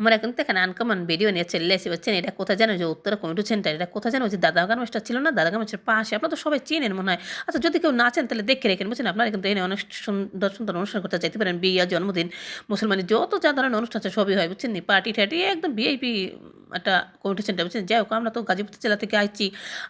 আমরা কিন্তু এখানে আনকমন ভিডিও নিয়ে চলে এসে এটা কোথায় জানো যে উত্তরা কমিটি সেন্টার এটা কোথায় জানো যে দাদাগান মাস্টার ছিল না দাদাগান মাস্টার পাশে, আপনারা তো সবাই চেনেন মনে হয়। আচ্ছা যদি কেউ না চেন তাহলে দেখে রেখেন, বুঝছেন? আপনারা কিন্তু এখানে অনেক সুন্দর সুন্দর অনুষ্ঠান করতে চাইতে পারেন বিয়ে জন্মদিন, মুসলমানের যত যা ধরনের অনুষ্ঠান আছে, সবই হয়, বুঝছেন পার্টি টার্টি একদম ভিআইপি একটা কমিটি সেন্টার বুঝছেন যাই হোক, আমরা তো গাজীপুর জেলা থেকে আসছি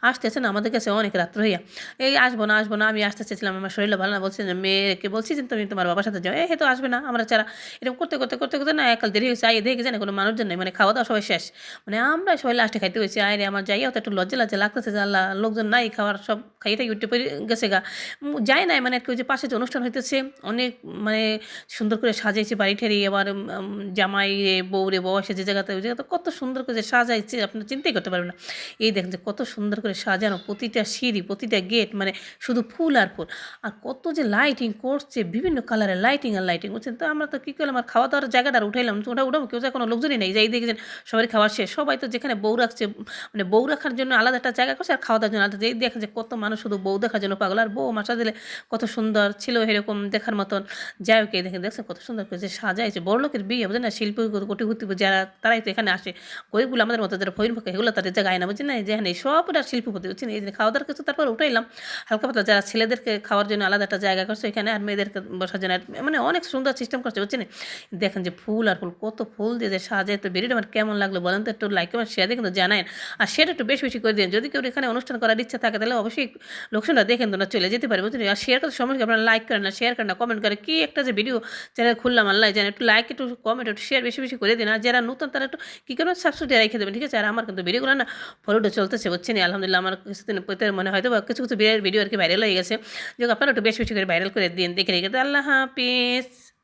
আসতেছে না আমাদের কাছে অনেক রাত্র হইয়া এই আসব না আসব না, আমি আসতে চেয়েছিলাম, আমার শরীরটা ভালো না বলছেন মেয়েকে বলছি যে, তুমি তোমার বাবার সাথে যাও। এ তো আসবে না, আমরা যারা এরকম করতে করতে করতে করতে না একাল দেরি হয়েছে আই দেখে জানে কোনো মানুষজন নেই মানে খাওয়া দাওয়া সবাই শেষ। মানে আমরা সবাই লাস্টে খাইতে হয়েছি, আয় রে আমার যাই তো একটু লজ্জা লজ্জা লাগতেছে যে আল্লাহ, লোকজন নাই, খাওয়ার সব খাইতে উঠতে পেরে গেছে গা। যায় নাই মানে কেউ যে পাশে যে অনুষ্ঠান হইতেছে, অনেক মানে সুন্দর করে সাজাইছে বাড়ি ঠেরি, আবার জামাই রে, বউ রে যে জায়গাতে, ওই জায়গাতে কত সুন্দর করে যে সাজাইছে, আপনার চিন্তাই করতে পারবেন না। এই দেখেন যে কত সুন্দর করে সাজানো প্রতিটা সিঁড়ি, প্রতিটা গেট মানে শুধু ফুল আর ফুল। আর কত যে লাইটিং করছে, বিভিন্ন কালারের লাইটিং আর লাইটিং বুঝছেন তো আমরা তো কী করলাম, আর খাওয়া দাওয়ার জায়গাটা উঠাইলাম ওটা উঠাবো কেউ যা কোনো লোকজনই নেই। যাই দেখেছেন সবাই খাওয়া শেষ। সবাই তো যেখানে বউ রাখছে মানে বউ রাখার জন্য আলাদা একটা জায়গা করছে আর খাওয়া দাওয়ার জন্য আলাদা। যেই দেখেন যে কত মানুষ শুধু বউ দেখার জন্য পাগল। আর বউ মাসা দিলে কত সুন্দর ছিল এরকম দেখার মতন। যাই হোক দেখেন, দেখছেন কত সুন্দর করে যে সাজাইছে। বড় লোকের বিয়ে বুঝেন না, শিল্পী, কোটিপতি, যারা, তারাই তো এখানে আসে। গরিবগুলো আমাদের মতো যারা ফইন ফাঁকা এগুলো তাদের জায়গায় না বুঝছেন না যেখানে সবটা শিল্পপতি, বুঝছেন? এই খাওয়া দাওয়ার কিছু তারপর উঠাইলাম হালকা পাতলা যারা ছেলেদেরকে খাওয়ার জন্য আলাদা একটা জায়গা করছে এখানে আর মেয়েদেরকে বসার জন্য মানে অনেক সুন্দর সিস্টেম করছে, বুঝছেন? দেখেন যে ফুল আর ফুল, কত ফুল দিয়ে যে সাজায়, তো ভিডিওটা আমার কেমন লাগল বলেন তো, একটু লাইক এবং শেয়ার কিন্তু জানায় আর সেটা একটু বেশি বেশি করে দিন যদি কেউ এখানে অনুষ্ঠান করার ইচ্ছা থাকে, তাহলে অবশ্যই লোকসানটা দেখেন তো না চলে যেতে পারে বুঝলেন আর শেয়ার করতে সময় আপনারা লাইক করেন না শেয়ার করেন না কমেন্ট করে কি একটা যে ভিডিও চ্যানেল খুললাম আল্লাহ জানে, একটু লাইক একটু কমেন্ট একটু শেয়ার বেশি বেশি করে দিন। আর যারা নতুন, তারা একটু কী করবেন? সাবস্ক্রাইব রেখে দেবেন, ঠিক আছে? আর আমার কিন্তু ভিডিওগুলো না ফলোটা চলতেছে, বুঝছেন? আলহামদুলিল্লাহ আমার কিছুদিন পেতে মনে হয়তো বা কিছু কিছু ভিডিও আর কি ভাইরাল হয়ে গেছে। যে আপনারা একটু বেশ বেশি করে ভাইরাল করে দিন, দেখে রেখে আল্লাহ হাফিজ।